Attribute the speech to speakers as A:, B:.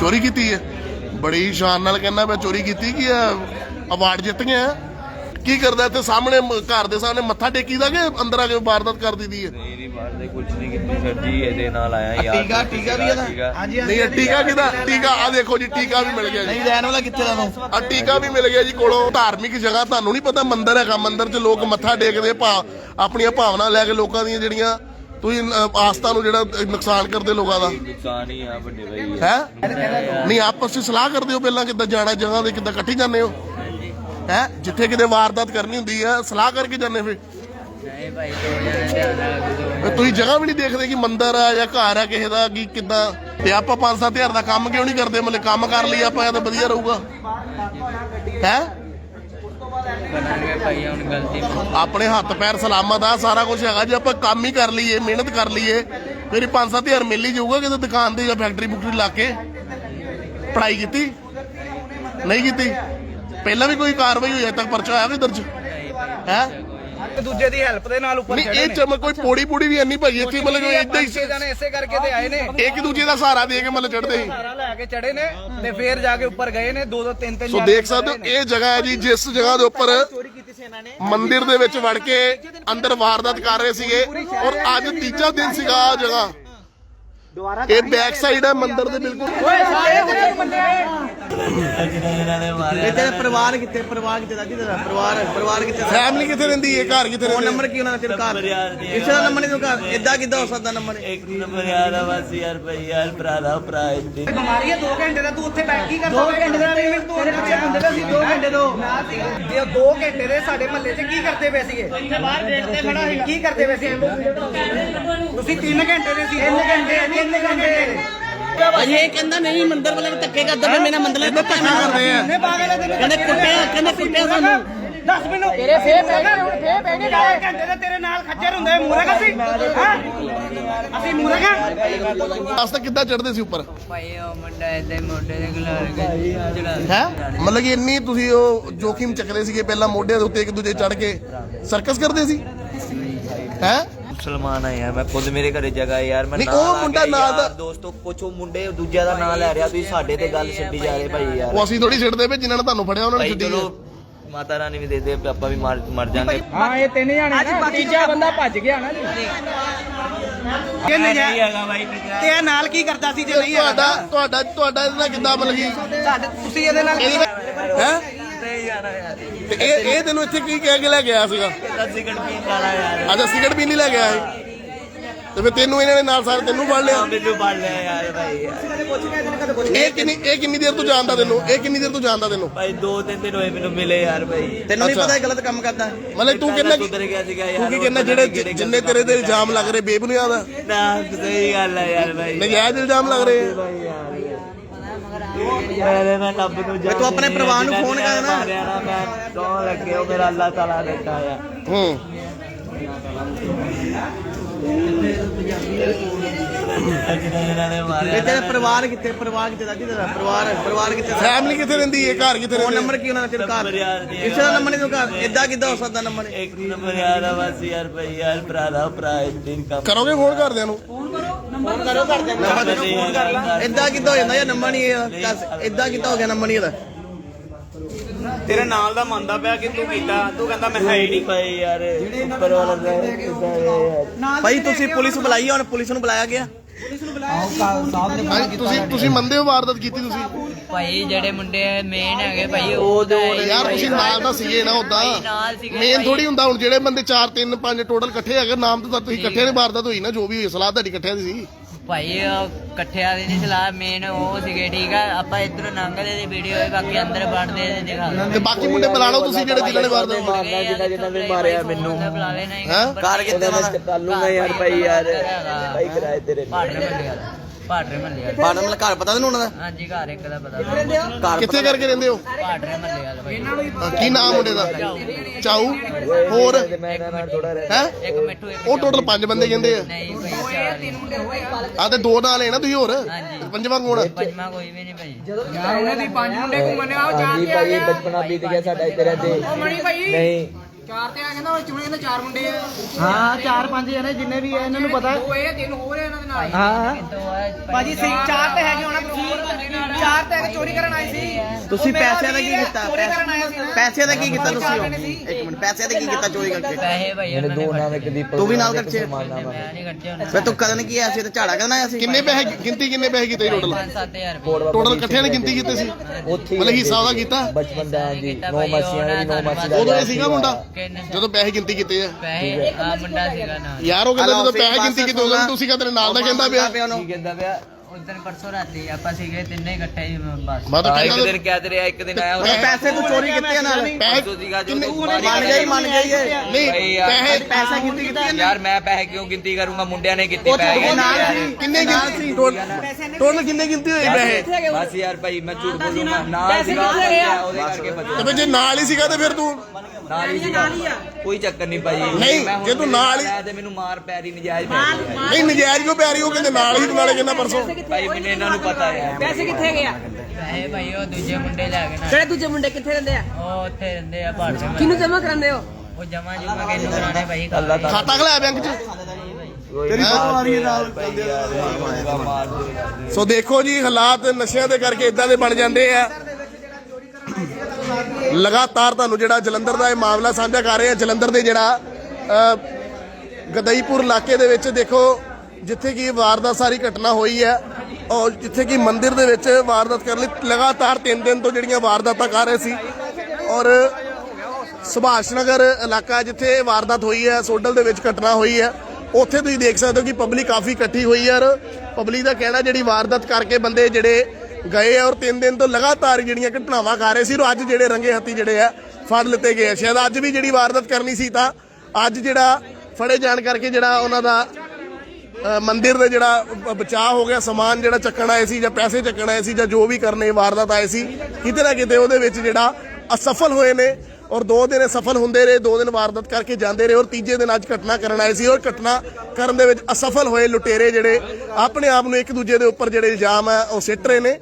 A: ਚੋਰੀ ਕੀਤੀ ਹੈ। ਬੜੀ ਸ਼ਾਨ ਨਾਲ ਕਹਿੰਦਾ ਮੈਂ ਚੋਰੀ ਕੀਤੀ ਕਿ ਅਵਾਰਡ ਜਿੱਤ ਗਿਆ ਕੀ ਕਰਦਾ ਇੱਥੇ ਸਾਹਮਣੇ ਘਰ ਦੇ ਸਾਹਮਣੇ ਮੱਥਾ ਟੇਕੀਦਾ ਕਿ ਅੰਦਰ ਆ ਕੇ ਵਾਰਦਾਤ ਕਰ ਦਿੱਦੀ ਹੈ?
B: ਨਹੀਂ ਨਹੀਂ ਬਾਹਰ ਦੇ ਕੁਝ ਨਹੀਂ ਕੀਤੀ ਸਰ ਜੀ ਇਹਦੇ ਨਾਲ ਆਇਆ ਯਾਰ।
C: ਟੀਕਾ ਟੀਕਾ ਵੀ ਇਹਦਾ?
B: ਟੀਕਾ।
C: ਹਾਂਜੀ
A: ਨਹੀਂ ਇਹ ਟੀਕਾ ਕਿਦਾ ਟੀਕਾ ਆ ਦੇਖੋ ਜੀ ਟੀਕਾ ਵੀ ਮਿਲ ਗਿਆ ਜੀ।
C: ਨਹੀਂ ਰਹਿਣ ਵਾਲਾ ਕਿੱਥੇ ਦਾ ਤੂੰ?
A: ਆ ਟੀਕਾ ਵੀ ਮਿਲ ਗਿਆ ਜੀ ਕੋਲੋਂ। ਧਾਰਮਿਕ ਜਗ੍ਹਾ ਤੁਹਾਨੂੰ ਨਹੀਂ ਪਤਾ ਮੰਦਿਰ ਹੈਗਾ ਮੰਦਿਰ 'ਚ ਲੋਕ ਮੱਥਾ ਟੇਕਦੇ ਭਾ ਆਪਣੀਆਂ ਭਾਵਨਾ ਲੈ ਕੇ ਲੋਕਾਂ ਦੀਆਂ ਜਿਹੜੀਆਂ ਤੁਸੀਂ ਅ, ਆਸਥਾ ਨੂੰ ਜਿਹੜਾ ਨੁਕਸਾਨ ਕਰਦੇ ਲੋਕਾਂ ਦਾ?
B: ਨੁਕਸਾਨ ਹੀ ਆ ਵੱਡੇ ਭਾਈ।
A: ਹੈ? ਨਹੀਂ ਆਪਸ ਵਿੱਚ ਸਲਾਹ ਕਰਦੇ ਹੋ ਪਹਿਲਾਂ ਕਿੱਦਾਂ ਜਾਣਾ ਜਗ੍ਹਾ ਦੇ ਕਿੱਦਾਂ ਇਕੱਠੀ ਜਾਂਦੇ ਹੋ? ਹੈ? ਜਿੱਥੇ ਕਿਤੇ ਵਾਰਦਾਤ ਕਰਨੀ ਹੁੰਦੀ ਹੈ ਸਲਾਹ ਕਰਕੇ ਜਾਂਦੇ ਫਿਰ?
D: ਨਹੀਂ ਭਾਈ ਦੋ ਜਣੇ ਧਿਆਨ
A: ਤੇ ਤੁਸੀਂ ਜਗ੍ਹਾ ਵੀ ਨਹੀਂ ਦੇਖਦੇ ਕਿ ਮੰਦਿਰ ਆ ਜਾਂ ਘਰ ਆ ਕਿਸੇ ਦਾ ਕੀ ਕਿੱਦਾਂ? ਤੇ ਆਪਾਂ 5-7000 ਦਾ ਕੰਮ ਕਿਉਂ ਨਹੀਂ ਕਰਦੇ? ਮਤਲਬ ਕੰਮ ਕਰ ਲਈ ਆਪਾਂ ਇਹ ਤਾਂ ਵਧੀਆ ਰਹੂਗਾ। ਹੈ?
D: ਬਣਾਂਗੇ ਭਾਈ ਹੁਣ ਗਲਤੀ
A: ਆਪਣੇ ਹੱਥ ਪੈਰ ਸਲਾਮਤ ਆ, ਸਾਰਾ ਕੁਝ ਹੈਗਾ। ਜੇ ਆਪਾਂ ਕੰਮ ਹੀ ਕਰ ਲਈਏ, ਮਿਹਨਤ ਕਰ ਲਈਏ ਫਿਰ 5-7000 ਮਿਲ ਹੀ ਜਾਊਗਾ ਕਿਤੇ ਦੁਕਾਨ ਤੇ ਜਾਂ ਫੈਕਟਰੀ ਫੁਕਟਰੀ ਲਾ ਕੇ। ਪੜਾਈ ਕੀਤੀ? ਨਹੀਂ ਕੀਤੀ? ਪਹਿਲਾਂ ਵੀ ਕੋਈ ਕਾਰਵਾਈ ਹੋਈ ਅਜੇ ਤੱਕ ਪਰਚਾ ਹੋਇਆ ਵੀ ਦਰਜ ਹੈ?
C: ਇੱਕ ਦੂਜੇ ਦੀ ਹੈਲਪ ਦੇ ਨਾਲ ਉੱਪਰ
A: ਨਹੀਂ
C: ਚੜੇ
A: ਇਹ
C: ਨੇ।
A: ਚਮ ਕੋਈ ਪੋੜੀ ਪੋੜੀ ਵੀ ਇੰਨੀ ਭਾਈ ਇੱਥੇ ਮਤਲਬ ਜੋ ਇਦਾਂ ਹੀ
C: ਛੇ ਜਣੇ ਇਸੇ ਕਰਕੇ ਤੇ ਆਏ ਨੇ।
A: ਇੱਕ ਦੂਜੇ ਦਾ ਸਹਾਰਾ ਦੇ ਕੇ ਮਤਲਬ ਚੜਦੇ ਸੀ।
C: ਸਾਰਾ ਲੈ ਕੇ ਚੜੇ ਨੇ ਤੇ ਫੇਰ ਜਾ ਕੇ ਉੱਪਰ ਗਏ ਨੇ ਦੋ ਦੋ ਤਿੰਨ ਤਿੰਨ
A: ਸੋ ਦੇਖ ਸਕਦੇ ਹੋ ਇਹ ਜਗ੍ਹਾ ਹੈ ਜੀ ਜਿਸ ਜਗ੍ਹਾ ਦੇ ਉੱਪਰ ਮੰਦਿਰ ਦੇ ਵਿੱਚ ਵੜ ਕੇ ਅੰਦਰ ਵਾਰਦਾਤ ਕਰ ਰਹੇ ਸੀਗੇ। ਔਰ ਅੱਜ ਤੀਜਾ ਦਿਨ ਸੀਗਾ ਆ ਜਗ੍ਹਾ। ਇਹ ਬੈਕ ਸਾਈਡ ਹੈ ਮੰਦਿਰ ਦੇ ਬਿਲਕੁਲ।
B: ਇਹਨਾਂ ਨੇ ਮਾਰਿਆ
E: ਇਹ ਤੇਰਾ ਪਰਿਵਾਰ ਕਿੱਥੇ? ਪਰਿਵਾਰ ਕਿੱਥੇ ਦਾ ਜੀ ਤੇਰਾ? ਪਰਿਵਾਰ ਪਰਿਵਾਰ ਕਿੱਥੇ
A: ਫੈਮਿਲੀ ਕਿੱਥੇ ਰਹਿੰਦੀ ਹੈ? ਘਰ ਕਿੱਥੇ
E: ਫੋਨ
A: ਰਹਿੰਦੀ?
E: ਨੰਬਰ ਕੀ ਉਹਨਾਂ ਦਾ? ਤੇਰਾ ਘਰ।
B: ਨਹੀਂ
E: ਇਸੇ ਦਾ ਨੰਬਰ ਨਹੀਂ ਤੇਰਾ ਘਰ। ਇਦਾਂ ਕਿੱਦਾਂ ਹੋ ਸਕਦਾ ਨੰਬਰ?
B: ਇੱਕ ਨੰਬਰ ਯਾਰ ਆ ਬਸ ਯਾਰ ਭਾਈ ਯਾਰ ਭਰਾ ਦਾ ਭਰਾ ਇੱਥੇ।
C: ਬਿਮਾਰੀ ਹੈ 2 ਘੰਟੇ ਦਾ। ਤੂੰ ਉੱਥੇ ਬੈਠ ਕੀ ਕਰਦਾ? 2 ਘੰਟੇ ਦਾ ਤੇਰੇ ਤੇਰੇ ਬੱਚੇ ਹੁੰਦੇ ਪਏ ਸੀ 2 ਘੰਟੇ ਤੋਂ ਜੇ 2 ਘੰਟੇ ਦੇ ਸਾਡੇ ਮਹੱਲੇ 'ਚ ਕੀ ਕਰਦੇ ਪਏ ਸੀਗੇ? ਬਾਹਰ ਤੇ ਖੜਾ ਸੀ ਕੀ ਕਰਦੇ ਪਏ ਸੀ? ਤੁਸੀਂ 3 ਘੰਟੇ ਦੇ ਸੀ 3 ਘੰਟੇ 3 ਘੰਟੇ
E: ਅਜੇ ਇਹ ਕਹਿੰਦਾ ਨਹੀਂ ਮੰਦਰ ਵਾਲੇ ਨੇ ਧੱਕੇ ਕਰਦਾ ਫਿਰ ਮੇਰਾ ਮੰਦਰ ਵਾਲੇ ਧੱਕਾ ਨਾ
A: ਕਰਦੇ ਆ।
C: ਨੇ ਪਾਗਲ ਹੈ ਤੈਨੂੰ
E: ਕਹਿੰਦੇ ਕੁੱਟਿਆ ਕਹਿੰਦੇ ਕੁੱਟਿਆ ਸਾਨੂੰ।
C: ਦੱਸ ਮੈਨੂੰ। ਤੇਰੇ ਫੇਰ ਪੈ ਗਏ ਹੁਣ ਫੇਰ ਪੈ ਗਏ 2 ਘੰਟੇ ਦੇ ਤੇਰੇ ਨਾਲ ਖੱਜਰ ਹੁੰਦੇ ਮੂਰਖ ਅਸੀਂ। ਹੈਂ? ਅਸੀਂ ਮੂਰਖ ਹਾਂ।
A: ਅਸ ਤੱਕ ਕਿੱਦਾਂ ਚੜਦੇ ਸੀ ਉੱਪਰ?
D: ਭਾਈ ਉਹ ਮੁੰਡਾ ਹੀ ਮੋਢੇ ਤੇ ਖਿਲਾਰ ਕੇ
A: ਹੈ? ਮਤਲਬ ਕਿ ਇੰਨੀ ਤੁਸੀਂ ਉਹ ਜੋਖਿਮ ਚੱਕਦੇ ਸੀਗੇ ਪਹਿਲਾਂ ਮੋਢਿਆਂ ਦੇ ਉੱਤੇ ਇੱਕ ਦੂਜੇ ਚੜ ਕੇ ਸਰਕਸ ਕਰਦੇ ਸੀ? ਹੈ?
B: ਮੁਸਲਮਾਨ ਆ ਯਾਰ ਮੈਂ ਖੁਦ ਮੇਰੇ ਘਰੇ ਜਗ੍ਹਾ ਹੈ ਯਾਰ ਮੈਂ
A: ਨਹੀਂ, ਉਹ ਮੁੰਡਾ ਨਾਲ ਦਾ-
B: ਯਾਰ, ਦੋਸਤੋ ਕੁਛ ਉਹ ਮੁੰਡੇ ਦੂਜਿਆਂ ਦਾ ਨਾਂ ਲੈ ਰਿਹਾ ਤੁਸੀਂ ਸਾਡੇ ਤੇ ਗੱਲ ਛੱਡੀ ਜਾ ਰਹੇ ਭਾਈ ਯਾਰ।
A: ਉਹ ਅਸੀਂ ਥੋੜੀ ਛੱਡਦੇ ਪਏ ਜਿਨ੍ਹਾਂ ਨੇ ਤੁਹਾਨੂੰ ਫੜਿਆ ਉਹਨਾਂ ਨੇ
B: ਭਾਈ
A: ਛੱਡੀ
B: ਚਲੋ ਮਾਤਾ ਰਾਣੀ ਵੀ ਦੇ ਦੇ ਆਪਾਂ ਵੀ ਮਰ ਮਰ ਜਾਾਂਗੇ।
C: ਹਾਂ ਇਹ ਤਿੰਨ ਜਾਣੇ ਨਾ ਤੀਜਾ ਬੰਦਾ ਭੱਜ ਗਿਆ ਨਾ ਜੀ।
B: ਹੈਗਾ ਭਾਈ
C: ਤੇ ਇਹ ਨਾਲ ਕੀ ਕਰਦਾ ਸੀ ਜੇ ਨਹੀਂ ਹੈਗਾ
A: ਤੁਹਾਡਾ ਤੁਹਾਡਾ ਤੁਹਾਡਾ ਇਹਦੇ ਨਾਲ ਕਿੱਦਾਂ ਮਤਲਬ ਕਿ
C: ਤੁਹਾਡੇ ਤੁਸੀਂ ਇਹਦੇ ਨਾਲ ਕੀ
A: ਹੈ?
B: ਨਹੀਂ ਜਾਣਾ ਯਾਰ।
A: ਤੇ ਇਹ ਇਹ ਤੈਨੂੰ ਇੱਥੇ ਕੀ ਕਹਿ ਕੇ ਲੈ ਗਿਆ ਸੀਗਾ?
B: ਗੜ ਪੀਣ ਜਾਣਾ ਯਾਰ
A: ਅੱਜ ਸਿਗਰਟ ਵੀ ਨਹੀਂ ਲੈ ਗਿਆ ਇਹ? ਤੇ ਫਿਰ ਤੈਨੂੰ ਇਹਨਾਂ ਨੇ ਨਾਲ ਸਾਰੇ ਤੈਨੂੰ ਫੜ ਲਿਆ?
B: ਮੈਨੂੰ ਫੜ ਲਿਆ ਯਾਰ ਭਾਈ। ਯਾਰ
A: ਇਹ ਕਿੰਨੀ ਇਹ ਕਿੰਨੀ ਦੇਰ ਤੋਂ ਜਾਣਦਾ ਤੈਨੂੰ? ਇਹ ਕਿੰਨੀ ਦੇਰ ਤੋਂ ਜਾਣਦਾ ਤੈਨੂੰ?
B: ਭਾਈ ਦੋ ਤਿੰਨ ਦਿਨ ਹੋਏ ਮੈਨੂੰ ਮਿਲੇ ਯਾਰ ਭਾਈ।
E: ਤੈਨੂੰ ਨਹੀਂ
A: ਅੱਛਾ।
E: ਪਤਾ ਇਹ ਗਲਤ ਕੰਮ ਕਰਦਾ?
A: ਮਤਲਬ ਤੂੰ ਕਿੰਨਾ
B: ਸੁਧਰ ਗਿਆ ਸੀਗਾ ਯਾਰ
A: ਤੂੰ ਕੀ ਕਹਿੰਦਾ ਜਿਹੜੇ ਜਿੰਨੇ ਤੇਰੇ ਤੇ ਇਲਜ਼ਾਮ ਲੱਗ ਰਹੇ ਬੇਬੁਨਿਆਦ ਆ।
B: ਨਾ ਸਹੀ ਗੱਲ ਹੈ ਯਾਰ ਭਾਈ।
A: ਨਜਾਇਜ਼ ਇਲਜ਼ਾਮ ਲੱਗ ਰਹੇ ਆ।
B: ਭਾਈ ਯਾਰ। ਮੇਰੇ ਮੈਂ ਰੱਬ ਨੂੰ ਜਾਣ
E: ਤੂੰ ਆਪਣੇ ਪਰਿਵਾਰ ਨੂੰ ਫੋਨ ਕਰ
B: ਨਾ ਮੈਂ ਕੌਣ ਲੱਗੇ ਉਹ ਮੇਰਾ ਅੱਲਾਹ ਤਾਲਾ ਦਿੱਤਾ ਆ।
A: ਹੂੰ।
B: ਇਹਨਾਂ ਨੇ ਮਾਰਿਆ
E: ਇਹ ਤੇਰਾ ਪਰਿਵਾਰ ਕਿੱਥੇ? ਪਰਿਵਾਰ ਕਿੱਥੇ? ਤੇਰਾ ਪਰਿਵਾਰ ਪਰਿਵਾਰ ਕਿੱਥੇ? ਦਾ
A: ਫੈਮਿਲੀ ਕਿੱਥੇ ਰਹਿੰਦੀ ਹੈ? ਘਰ ਕਿੱਥੇ
E: ਫੋਨ
A: ਰਹਿੰਦੀ?
E: ਨੰਬਰ ਕੀ ਉਹਨਾਂ ਦਾ? ਤੇਰਾ
B: ਨੰਬਰ ਯਾਦ
E: ਘਰ
B: ਨਹੀਂ
E: ਇਸੇ ਦਾ ਨੰਬਰ ਨਹੀਂ ਤੇਰਾ ਘਰ? ਇਦਾਂ ਕਿੱਦਾਂ ਹੋ ਸਕਦਾ ਨੰਬਰ?
B: ਇੱਕ ਨੰਬਰ ਯਾਰ ਆ ਬਸ ਯਾਰ ਭਾਈ ਯਾਰ ਭਰਾ ਦਾ ਭਰਾ ਦਿਨ ਕੰਮ
A: ਕਰੋਗੇ ਫੋਨ ਘਰਦਿਆਂ ਨੂੰ?
E: ਇਦਾਂ ਕਿੱਦਾਂ ਹੋ ਜਾਂਦਾ ਯਾਰ? ਨੰਬਰ ਨਹੀਂ ਇਹਦਾ ਦੱਸ। ਇਦਾਂ ਕਿੱਦਾਂ ਹੋ ਗਿਆ ਨੰਬਰ ਨਹੀਂ ਇਹਦਾ?
C: ਤੇਰੇ ਨਾਲ ਦਾ ਮੰਨਦਾ ਪਿਆ ਕਿ ਤੂੰ ਕੀਤਾ। ਤੂੰ ਕਹਿੰਦਾ ਮੈਂ ਹੈ ਹੀ ਨਹੀਂ
B: ਭਾਈ ਯਾਰ ਉੱਪਰ ਵਾਲਾ ਦਾ
E: ਭਾਈ ਤੁਸੀਂ ਪੁਲਿਸ ਬੁਲਾਈ ਆ? ਹੁਣ ਪੁਲਿਸ ਨੂੰ ਬੁਲਾਇਆ ਗਿਆ?
A: ਹਾਂਜੀ, ਤੁਸੀਂ ਤੁਸੀਂ ਮੰਨਦੇ ਹੋ ਵਾਰਦਾਤ ਕੀਤੀ ਤੁਸੀਂ
D: ਭਾਈ ਜਿਹੜੇ ਮੁੰਡੇ ਮੇਨ ਹੈਗੇ ਭਾਈ ਉਹ ਤਾਂ
A: ਯਾਰ। ਤੁਸੀਂ ਨਾਲ ਤਾਂ ਸੀਗੇ ਨਾ ਉਦਾਂ
D: ਨਾਲ ਸੀਗੇ
A: ਮੇਨ
D: ਭਾਈ।
A: ਥੋੜੀ ਹੁੰਦਾ ਹੁਣ ਜਿਹੜੇ ਬੰਦੇ 4 3 5 ਟੋਟਲ ਇਕੱਠੇ ਹੈਗੇ ਨਾਮ ਤਾਂ ਤੁਸੀਂ ਇਕੱਠੇ ਨੇ ਵਾਰਦਾਤ ਹੋਈ ਨਾ ਜੋ ਵੀ ਹੋਈ ਸਲਾਹ ਤੁਹਾਡੀ ਇਕੱਠਿਆਂ ਦੀ ਸੀ
D: ਭਾਈ ਉਹ ਇਕੱਠਿਆਂ ਦੀ ਨਹੀਂ ਸਲਾਹ ਮੇਨ ਉਹ ਸੀਗੇ ਠੀਕ ਆ? ਆਪਾਂ ਇਧਰ ਲੰਘਦੇ ਦੀ ਵੀਡੀਓ ਹੈ ਬਾਕੀ ਅੰਦਰ ਵੜਦੇ ਦੇ ਦਿਖਾ
A: ਤੇ ਬਾਕੀ ਮੁੰਡੇ ਬੁਲਾ ਲਓ ਤੁਸੀਂ ਜਿਹੜੇ ਜਿਨ੍ਹਾਂ ਨੇ ਵਾਰਦਾਤ
B: ਮਾਰਨਾ ਜਿੰਨਾ ਜਿੰਨਾ ਵੀ ਮਾਰਿਆ ਮੈਨੂੰ।
D: ਬੁਲਾ ਲੈਣਾ ਹੀ?
A: ਹੈਂ?
E: ਘਰ ਕਿੱਥੇ ਉਹਨਾਂ ਦਾ
B: ਕੱਲ ਨੂੰ ਮੈਂ ਯਾਰ ਭਾਈ ਯਾਰ ਭਾਈ ਕਿਰਾਏ ਤੇਰੇ
D: ਪਾਟਰੇ ਮੱਲੇ ਵਾਲਾ ਪਾਟਰੇ ਮੱਲੇ ਵਾਲਾ
E: ਬਾਣਾ ਮਤਲਬ ਘਰ ਪਤਾ ਤੈਨੂੰ ਉਹਨਾਂ ਦਾ?
D: ਹਾਂਜੀ ਘਰ ਇੱਕ ਦਾ ਪਤਾ।
A: ਕਿੱਥੇ ਕਰਕੇ ਰਹਿੰਦੇ ਹੋ?
D: ਪਾਟਰੇ ਭਾਈ
A: ਹਾਂ, ਕੀ ਨਾਮ ਮੁੰਡੇ ਦਾ? ਚਾਊ? ਹੋਰ? ਹੈ? ਉਹ ਟੋਟਲ 5 ਬੰਦੇ ਕਹਿੰਦੇ ਆ।
D: ਨਹੀਂ ਭਾਈ ਚਾਰ ਹੀ।
A: ਆ ਤੇ ਦੋ ਨਾਲ ਹੈ ਨਾ ਤੁਸੀਂ ਹੋਰ?
D: ਹਾਂਜੀ।
A: ਪੰਜਵਾਂ ਕੌਣ ਆ?
D: ਪੰਜਵਾਂ ਕੋਈ ਵੀ ਨਹੀਂ ਭਾਈ
C: ਉਹਨੇ ਦੀ ਪੰਜ ਮੁੰਡੇ ਘੁੰਮਣੇ ਚਾਰ
B: ਹਾਂਜੀ
C: ਤੇ ਆ
B: ਭਾਈ
C: ਗਿਆ।
B: ਬਚਪਨਾ ਬੀਤ ਗਿਆ ਸਾਡਾ ਇੱਥੇ ਰਹਿੰਦੇ
C: ਮਣੀ ਭਾਈ
B: ਨਹੀਂ।
C: ਚਾਰ ਤੇ ਆ ਕਹਿੰਦਾ ਉਹ ਚੁਣੇ ਕਹਿੰਦਾ ਚਾਰ ਮੁੰਡੇ ਆ।
E: ਹਾਂ ਚਾਰ ਪੰਜ ਜਣੇ ਜਿੰਨੇ ਵੀ ਆ ਇਹਨਾਂ ਨੂੰ ਪਤਾ।
C: ਉਹ ਇਹ ਤਿੰਨ ਹੋਰ ਆ ਇਹਨਾਂ ਦੇ ਨਾਲ।
E: ਹਾਂ।
C: ਭਾਜੀ ਸਿੰਘ ਚਾਰ ਤੇ ਹੈਗੇ ਹੋਣਾ ਚੋਰੀ ਕਰਨ ਆਏ ਸੀ
E: ਤੁਸੀਂ
C: ਮੇਰਾ
E: ਪੈਸਿਆਂ ਦਾ ਕੀ ਕੀਤਾ?
C: ਚੋਰੀ ਕਰਨ ਆਏ ਸੀ ਨਾ।
E: ਪੈਸੇ ਦਾ ਕੀ ਕੀਤਾ ਤੁਸੀਂ। ਇੱਕ ਮਿੰਟ ਪੈਸੇ ਦਾ ਕੀ ਕੀਤਾ ਚੋਰੀ ਕਰਕੇ?
D: ਪੈਸੇ ਭਾਈ ਉਹਨਾਂ ਨੇ ਫੜੇ।
E: ਤੂੰ ਵੀ ਨਾਲ ਖਰਚੇ?
D: ਮੈਂ ਨਹੀਂ ਉਹਨਾਂ
E: ਵੇ ਤੂੰ ਕਦਨ ਕੀ ਆਇਆ ਸੀ? ਤੇ ਝਾੜਾ ਕਰਨ ਆਇਆ ਸੀ?
A: ਕਿੰਨੇ ਪੈਸੇ ਗਿਣਤੀ ਕਿੰਨੇ ਪੈਸੇ ਕੀਤੇ ਟੋਟਲ
D: 5-7000 ਰੁਪਏ।
A: ਟੋਟਲ ਇਕੱਠਿਆਂ ਨੇ ਗਿਣਤੀ ਕੀਤੇ ਸੀ?
F: ਉੱਥੇ
A: ਮਤਲਬ ਹਿੱਸਾ ਉਹਦਾ ਕੀਤਾ?
F: ਬਚਪਨ ਦਾ ਜੀ
D: ਕੀਤਾ
F: ਨੌ
D: ਭਾਈ,
F: ਮਾਸੀਆਂ ਦੀ ਨੌ ਮਾਸੀ
D: ਦਾ
F: ਦਾ
A: ਉਦੋਂ ਇਹ ਸੀਗਾ ਮੁੰਡਾ
D: ਕਿੰਨੇ
A: ਜਦੋਂ ਪੈਸੇ ਗਿਣਤੀ ਕੀਤੇ ਆ?
D: ਪੈਸੇ ਆ ਮੁੰਡਾ ਸੀਗਾ ਨਾਲ।
A: ਯਾਰ ਉਹ ਕਹਿੰਦਾ ਜਦੋਂ ਪੈਸੇ ਗਿਣਤੀ ਕੀਤੇ ਉਦੋਂ ਤੁਸੀਂ ਕਹ ਤੇਰੇ ਨਾਲ ਦਾ ਕਹਿੰਦਾ ਪਿਆ
E: ਉਹਨੂੰ।
F: ਕੀ ਕਹਿੰਦਾ ਪਿਆ?
D: ਉਸ ਦਿਨ ਪਰਸੋਂ ਰਾਤੀ ਆਪਾਂ ਸੀਗੇ ਤਿੰਨੇ ਇਕੱਠੇ ਹੀ ਬਸ
A: ਮੈਂ ਤਾਂ
B: ਹਾਂ, ਇੱਕ ਦਿਨ ਕਹਿ ਤੇ ਰਿਹਾ ਇੱਕ ਦਿਨ ਆਇਆ
E: ਤੇ ਪੈਸੇ ਤੂੰ ਚੋਰੀ ਕੀਤੇ ਆ ਨਾਲ।
A: ਪੈਸੇ
B: ਸੀਗਾ ਜੋ
E: ਮੰਨ ਗਈ ਮੰਨ ਗਈ ਇਹ।
A: ਨਹੀਂ
B: ਭਾਈ ਯਾਰ,
A: ਪੈਸੇ
E: ਪੈਸਾ ਗਿਣਤੀ ਕੀਤੀ? ਇਹਨੇ।
B: ਯਾਰ ਮੈਂ ਪੈਸੇ ਕਿਉਂ ਗਿਣਤੀ ਕਰੂੰਗਾ? ਮੁੰਡਿਆਂ ਨੇ ਕੀਤੀ ਪੈਸੇ
E: ਉਹ ਨਾਲ ਸੀ।
A: ਕਿੰਨੇ ਗਿਣਤੀ? ਟੋਟਲ ਕਿੰਨੇ ਗਿਣਤੀ ਹੋਈ ਪੈਸੇ?
B: ਬਸ ਯਾਰ ਭਾਈ ਮੈਂ ਝੂਠ ਬੋਲੂੰਗਾ। ਨਾਲ ਸੀਗਾ ਉਹਦੇ ਕਰਕੇ
A: ਤੇ
B: ਬਚਿਆ
A: ਫਿਰ ਜੇ ਨਾਲ ਹੀ ਸੀਗਾ ਤੇ ਫਿਰ ਤੂੰ
B: ਨਾਲ ਹੀ ਸੀਗਾ। ਕੋਈ ਚੱਕਰ ਨਹੀਂ ਭਾਈ।
A: ਨਹੀਂ,
B: ਮੈਂ ਹੁਣ
A: ਜੇ ਤੂੰ ਨਾਲ ਹੀ-
B: ਆਇਆ ਤੇ ਮੈਨੂੰ ਮਾਰ ਪੈ ਰਹੀ ਨਜਾਇਜ਼ ਪੈ ਰਹੀ ਭਾਈ।
A: ਨਹੀਂ ਨਜਾਇਜ਼ ਕਿਉਂ ਪੈ ਰਹੀ ਉਹ ਕਹਿੰਦੇ ਨਾਲ ਹੀ ਤੂੰ ਨਾਲੇ ਕਹਿੰਦਾ ਪਰਸੋਂ।
B: ਭਾਈ ਮੈਨੂੰ ਇਹਨਾਂ ਨੂੰ ਪਤਾ ਹੈ।
G: ਪੈਸੇ ਕਿੱਥੇ ਗਏ ਆ?
D: ਪੈਸੇ ਭਾਈ ਉਹ ਦੂਜੇ ਮੁੰਡੇ ਲੈ ਗਏ ਨਾ।
G: ਕਿਹੜੇ ਦੂਜੇ ਮੁੰਡੇ? ਕਿੱਥੇ ਰਹਿੰਦੇ ਆ?
D: ਉਹ ਉੱਥੇ ਰਹਿੰਦੇ ਆ ਪਹਾੜ ਚ
G: ਕਿਹਨੂੰ ਜਮਾ ਕਰਾਉਂਦੇ ਹੋ?
D: ਉਹ ਜਮਾ ਜੁਮਾ ਕੇ ਨੂੰ ਕਰਾਣੇ ਭਾਈ
B: ਤਾਲਾ
A: ਖਾਤਾ ਖਲਾਇਆ ਬੈਂਕ 'ਚ?
E: ਤੇਰੀ ਮਾਰੀ ਨਾਲ
A: ਸੋ ਦੇਖੋ ਜੀ ਹਾਲਾਤ ਨਸ਼ਿਆਂ ਦੇ ਕਰਕੇ ਇਦਾਂ ਦੇ ਬਣ ਜਾਂਦੇ ਆ। ਲਗਾਤਾਰ ਤੁਹਾਨੂੰ ਜਿਹੜਾ ਜਲੰਧਰ ਦਾ ਇਹ ਮਾਮਲਾ ਸਾਂਝਾ ਕਰ ਰਹੇ ਆ ਜਲੰਧਰ ਦੇ ਜਿਹੜਾ ਗਦਈਪੁਰ ਇਲਾਕੇ ਦੇ ਵਿੱਚ ਦੇਖੋ, ਜਿੱਥੇ ਕਿ ਵਾਰਦਾਤ ਸਾਰੀ ਘਟਨਾ ਹੋਈ ਹੈ ਔਰ ਜਿੱਥੇ ਕਿ ਮੰਦਿਰ ਦੇ ਵਿੱਚ ਵਾਰਦਾਤ ਕਰਨ ਲਈ ਲਗਾਤਾਰ 3 ਦਿਨ ਤੋਂ ਜਿਹੜੀਆਂ ਵਾਰਦਾਤਾਂ ਕਰ ਰਹੇ ਸੀ। ਔਰ ਸੁਭਾਸ਼ ਨਗਰ ਇਲਾਕਾ ਜਿੱਥੇ ਵਾਰਦਾਤ ਹੋਈ ਹੈ, ਸੋਡਲ ਦੇ ਵਿੱਚ ਘਟਨਾ ਹੋਈ ਹੈ, ਉੱਥੇ ਤੁਸੀਂ ਦੇਖ ਸਕਦੇ ਹੋ ਕਿ ਪਬਲਿਕ ਕਾਫੀ ਇਕੱਠੀ ਹੋਈ ਹੈ ਔਰ ਪਬਲਿਕ ਦਾ ਕਹਿਣਾ ਜਿਹੜੀ ਵਾਰਦਾਤ ਕਰਕੇ ਬੰਦੇ ਜਿਹੜੇ ਗਏ ਔਰ ਤਿੰਨ ਦਿਨ ਤੋਂ ਲਗਾਤਾਰ ਜਿਹੜੀਆਂ ਘਟਨਾਵਾਂ ਕਰ ਰਹੇ ਸੀ ਔਰ ਅੱਜ ਜਿਹੜੇ ਰੰਗੇ ਹੱਥੀ ਜਿਹੜੇ ਆ, ਫੜ ਲਿੱਤੇ ਗਏ ਸ਼ਾਇਦ ਅੱਜ ਵੀ ਜਿਹੜੀ ਵਾਰਦਾਤ ਕਰਨੀ ਸੀ ਤਾਂ ਅੱਜ ਜਿਹੜਾ ਫੜੇ ਜਾਣ ਕਰਕੇ ਜਿਹੜਾ ਉਹਨਾਂ ਦਾ ਮੰਦਿਰ ਦੇ ਜਿਹੜਾ ਬਚਾਅ ਹੋ ਗਿਆ, ਸਮਾਨ ਜਿਹੜਾ ਚੱਕਣ ਆਏ ਸੀ ਜਾਂ ਪੈਸੇ ਚੱਕਣ ਆਏ ਸੀ ਜਾਂ ਜੋ ਵੀ ਕਰਨੇ ਵਾਰਦਾਤ ਆਏ ਸੀ, ਕਿਤੇ ਨਾ ਕਿਤੇ ਉਹਦੇ ਵਿੱਚ ਜਿਹੜਾ ਅਸਫਲ ਹੋਏ ਨੇ ਔਰ ਦੋ ਦਿਨ ਇਹ ਸਫਲ ਹੁੰਦੇ ਰਹੇ, ਦੋ ਦਿਨ ਵਾਰਦਾਤ ਕਰਕੇ ਜਾਂਦੇ ਰਹੇ ਔਰ ਤੀਜੇ ਦਿਨ ਅੱਜ ਘਟਨਾ ਕਰਨ ਆਏ ਸੀ ਔਰ ਘਟਨਾ ਕਰਨ ਦੇ ਵਿੱਚ ਅਸਫਲ ਹੋਏ ਲੁਟੇਰੇ ਜਿਹੜੇ ਆਪਣੇ ਆਪ ਨੂੰ ਇੱਕ ਦੂਜੇ ਦੇ ਉੱਪਰ ਜਿਹੜੇ ਇਲਜ਼ਾਮ ਹੈ ਉਹ ਸਿੱਟ ਰਹੇ ਨੇ।